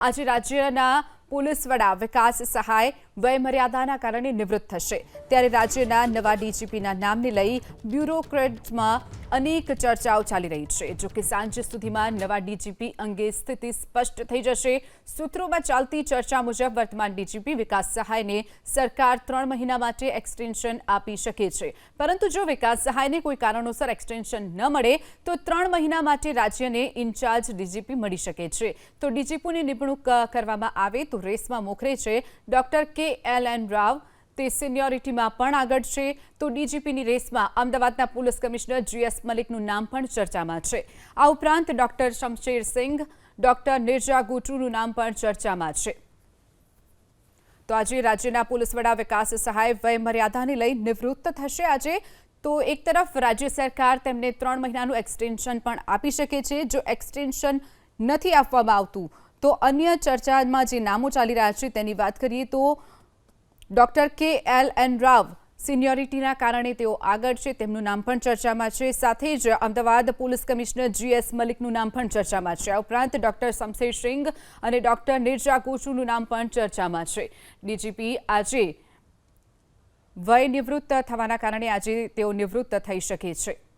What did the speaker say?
આજે રાજ્યના પોલીસ વડા વિકાસ સહાય વયમર્યાદાના કારણે નિવૃત્ત થશે. ત્યારે રાજ્યના નવા ડીજીપીના નામને લઈ બ્યુરોક્રેટમાં અનેક ચર્ચાઓ ચાલી રહી છે. જો કે સાંજ સુધીમાં નવા ડીજીપી અંગે સ્થિતિ સ્પષ્ટ થઈ જશે. સૂત્રોમાં ચાલતી ચર્ચા મુજબ વર્તમાન ડીજીપી વિકાસ સહાયને સરકાર ત્રણ મહિના માટે એક્સટેન્શન આપી શકે છે. પરંતુ જો વિકાસ સહાયને કોઈ કારણોસર એક્સટેન્શન ન મળે, તો ત્રણ મહિના માટે રાજ્યને ઇન્ચાર્જ ડીજીપી મળી શકે છે. તો ડીજીપીની નિમણૂક કરવામાં આવે તો રેસમાં મોખરે છે. ડોક્ટર કે એલ એન રાવ તે સિનિયોરિટીમાં પણ આગળ છે. તો ડીજીપીની રેસમાં અમદાવાદના પોલીસ કમિશનર જીએસ મલિકનું નામ પણ ચર્ચામાં છે. આ ઉપરાંત ડોક્ટર શમશેર સિંઘ, ડોક્ટર નિર્જા ગુટરુનું નામ પણ ચર્ચામાં છે. તો આજે રાજ્યના પોલીસ વડા વિકાસ સહાય વય મર્યાદાને લઈ નિવૃત્ત થશે આજે. તો એક તરફ રાજ્ય સરકાર તેમને ત્રણ મહિનાનું એક્સટેન્શન પણ આપી શકે છે. જો એક્સટેન્શન નથી આપવામાં આવતું, તો અન્ય ચર્ચામાં જે નામો ચાલી રહ્યા છે તેની વાત કરીએ તો ડોક્ટર કે એલ એન રાવ સિનિયોરિટીના કારણે તેઓ આગળ છે, તેમનું નામ પણ ચર્ચામાં છે. સાથે જ અમદાવાદ પોલીસ કમિશનર જીએસ મલિકનું નામ પણ ચર્ચામાં છે. આ ઉપરાંત ડોક્ટર શમશેર સિંઘ અને ડોક્ટર નિર્જા કોચુનું નામ પણ ચર્ચામાં છે. ડીજીપી આજે વય નિવૃત્ત થવાના કારણે આજે તેઓ નિવૃત્ત થઈ શકે છે.